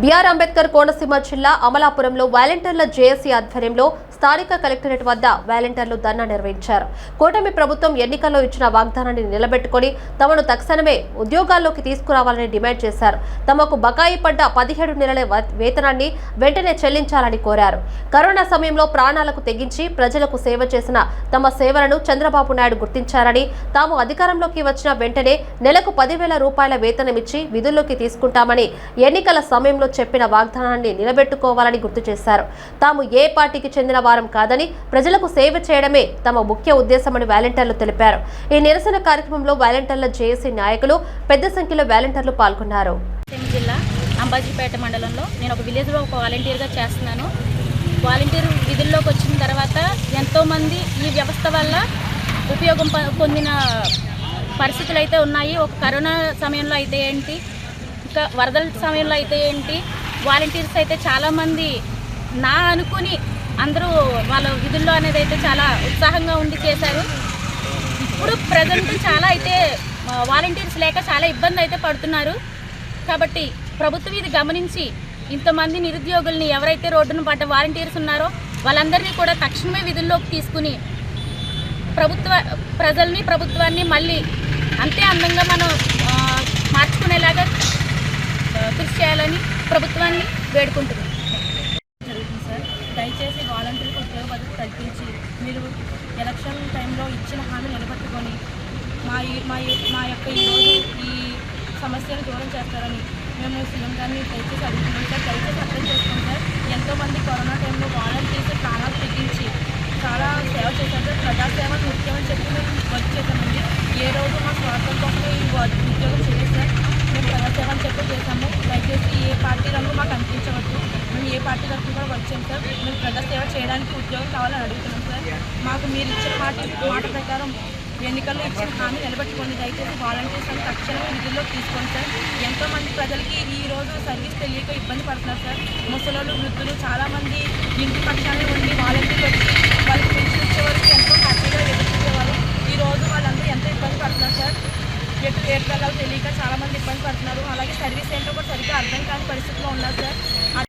BR Ambedkar Konaseema జిల్లా అమలాపురంలో వాలంటీర్ల జేఏసీ ఆధ్వర్యంలో స్థానిక కలెక్టరేట్ వద్ద వాలంటీర్లు ధర్నా నిర్వహించారు. కూటమి ప్రభుత్వం ఎన్నికల్లో ఇచ్చిన వాగ్దానాన్ని నిలబెట్టుకుని తమను తక్షణమే ఉద్యోగాల్లోకి తీసుకురావాలని డిమాండ్ చేశారు. తమకు బకాయి పడ్డ పదిహేడు నెలల వేతనాన్ని వెంటనే చెల్లించాలని కోరారు. కరోనా సమయంలో ప్రాణాలకు తెగించి ప్రజలకు సేవ చేసిన తమ సేవలను చంద్రబాబు నాయుడు గుర్తించారని తాము అధికారంలోకి వచ్చిన వెంటనే నెలకు పదివేల రూపాయల వేతనమిచ్చి విధుల్లోకి తీసుకుంటామని ఎన్నికల సమయంలో చెప్పిన వాగ్దానాన్ని నిలబెట్టుకోవాలని గుర్తు చేశారు. తాము ఏ పార్టీకి చెందిన వారం కాదని ప్రజలకు సేవ చేయడమే తమ ముఖ్య ఉద్దేశమని వాలంటీర్లు తెలిపారు. ఈ నిరసన కార్యక్రమంలో వాలంటీర్ల జేఏసీ నాయకులు పెద్ద సంఖ్యలో వాలంటీర్లు పాల్గొన్నారు. జిల్లా అంబాజీపేట మండలంలో నేను ఒక విలేజ్లో ఒక వాలంటీర్గా చేస్తున్నాను. వాలంటీర్ విధుల్లోకి వచ్చిన తర్వాత ఎంతోమంది ఈ వ్యవస్థ వల్ల ఉపయోగం ప- పొందిన పరిస్థితులు అయితే ఉన్నాయి. ఒక కరోనా సమయంలో అయితే ఏంటి ఇంకా వరదల సమయంలో అయితే ఏంటి వాలంటీర్స్ అయితే చాలామంది నా అనుకుని అందరూ వాళ్ళ విధుల్లో అనేది అయితే చాలా ఉత్సాహంగా ఉండి చేశారు. ఇప్పుడు ప్రజెంట్ చాలా అయితే వాలంటీర్స్ లేక చాలా ఇబ్బంది అయితే పడుతున్నారు. కాబట్టి ప్రభుత్వం ఇది గమనించి ఇంతమంది నిరుద్యోగుల్ని ఎవరైతే రోడ్డును పడ్డ వాలంటీర్స్ ఉన్నారో వాళ్ళందరినీ కూడా తక్షణమే విధుల్లోకి తీసుకుని ప్రభుత్వ ప్రజల్ని ప్రభుత్వాన్ని మళ్ళీ అంతే అందంగా మనం మార్చుకునేలాగా కృషి చేయాలని ప్రభుత్వాన్ని వేడుకుంటున్నాం. జరుగుతుంది సార్. దయచేసి వాలంటీర్లకు ఉద్యోగ భద్రత మీరు ఎలక్షన్ టైంలో ఇచ్చిన హామీ నిలబెట్టుకొని మా ఈ- మా మా యొక్క ఈరోజు ఈ సమస్యను దూరం చేస్తారని మేము సీఎం గారిని దయచేసి అడుగుతున్నాం. సార్ దయచేసి అర్థం చేసుకోండి సార్. ఎంతోమంది కరోనా టైంలో వాలంటీర్స్ ప్రాణాలు తెగించి చాలా సేవ చేశారు సార్. ప్రజాసేవ ముఖ్యమని చెప్పి మేము వర్క్ చేశామండి. ఏ రోజు మా స్వార్థం కోసం ఈ వర్క్ ఉద్యోగం చేయలేదు సార్. మేము ప్రజాసేవ అని చెప్పి చేశాము. పార్టీ రంగు మాకు అనిపించవద్దు. మేము ఏ పార్టీ తరఫున కూడా వచ్చాం సార్. మేము ప్రజాసేవ చేయడానికి ఉద్యోగం కావాలని అడుగుతున్నాం సార్. మాకు మీరు ఇచ్చిన మాట మాట ప్రకారం ఎన్నికల్లో ఇచ్చిన హామీ నిలబెట్టుకోండి. దయచేసి వాలంటీర్స్ అని తక్షణమే విధుల్లో తీసుకోండి సార్. ఎంతోమంది ప్రజలకి ఈ రోజు సర్వీస్ తెలియక ఇబ్బంది పడుతున్నారు సార్. ముసలోళ్ళు వృద్ధులు చాలామంది ఇంటి పక్షాన్ని ఉండి